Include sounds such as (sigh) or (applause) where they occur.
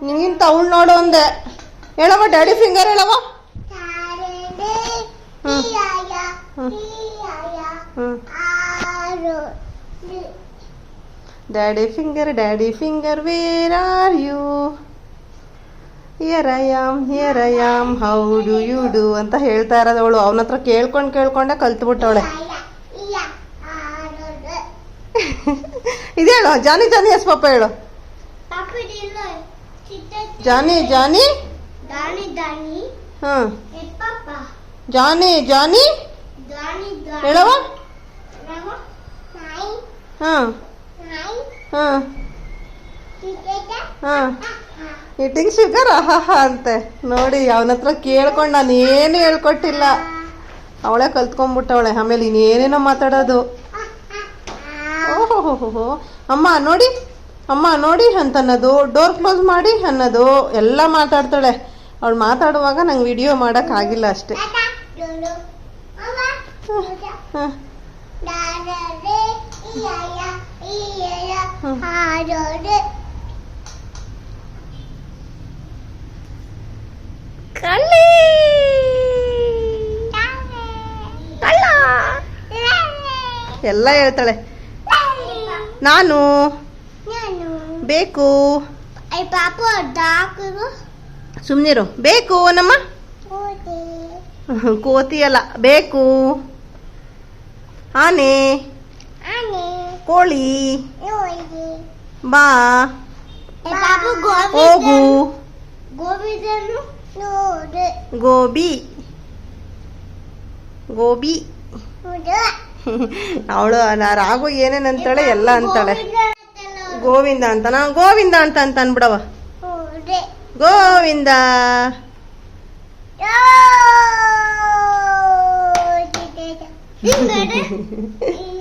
ನಿಂಗಿಂತ ಅವಳು ನೋಡು ಅಂದೆ ಹೇಳವ daddy finger ಹೇಳವ daddy finger daddy finger where are you here I am here I am how do you do ಅಂತ ಹೇಳ್ತಾ ಇರೋದು ಅವಳು. ಅವನ ಹತ್ರ ಕೇಳ್ಕೊಂಡು ಕೇಳ್ಕೊಂಡೆ ಕಲ್ತ್ಬಿಟ್ಟವಳೆ. ಬಿಟ್ಟವಳೆ (laughs) ಇದೇಳು ಜಾನಿ ಜಾನಿ ಎಸ್ ಪಾಪ ಹೇಳು. Johnny Johnny? ದಾನಿ ದಾನಿ ಹಾಂ. Johnny Johnny? ದಾನಿ ದಾನಿ ಹೇಳವ ರವ ನಾಯಿ. ಹಾಂ. ನಾಯಿ. ಹಾಂ. ಈಟಿಂಗ್ ಶುಗರ್ ಆಹಾ ಅಂತೆ. ನೋಡಿ ಅವನ ಹತ್ರ ಕೇಳ್ಕೊಂಡು ನಾನು ಏನು ಹೇಳ್ಕೊಟ್ಟಿಲ್ಲ. ಅವಳೇ ಕಲ್ತ್ಕೊಂಡ್ಬಿಟ್ಟವಳೆ. ಆಮೇಲೆ ಇನ್ನೇನೇನೋ ಮಾತಾಡೋದು. ಓಹೋ ಅಮ್ಮ ನೋಡಿ. ಅಮ್ಮ ನೋಡಿ ಅಂತನ್ನೋದು ಡೋರ್ ಕ್ಲೋಸ್ ಮಾಡಿ ಅನ್ನೋದು ಎಲ್ಲ ಮಾತಾಡ್ತಾಳೆ. ಅವಳು ಮಾತಾಡುವಾಗ ನಂಗೆ ವಿಡಿಯೋ ಮಾಡೋಕ್ಕಾಗಿಲ್ಲ ಅಷ್ಟೇ. ಎಲ್ಲ ಹೇಳ್ತಾಳೆ. ನಾನು. ಬೇಕು. ಸುಮ್ಮನಿರು ಬೇಕು ನಮ್ಮ ಕೋತಿ. ಅಲ್ಲ. ಬೇಕು. ಆನೆ. ಕೋಳಿ. ಬಾ. ಹೋಗು. ಗೋಬಿ. ಗೋಬಿ. (laughs) ಅವಳು ರಾಗು ಏನೇನಂತಾಳೆ ಎಲ್ಲ ಅಂತಾಳೆ. ಗೋವಿಂದ ಅಂತ. ನಾವು ಗೋವಿಂದ ಅಂತ ಅಂತ ಅನ್ಬಿಡವ ಗೋವಿಂದ. (laughs)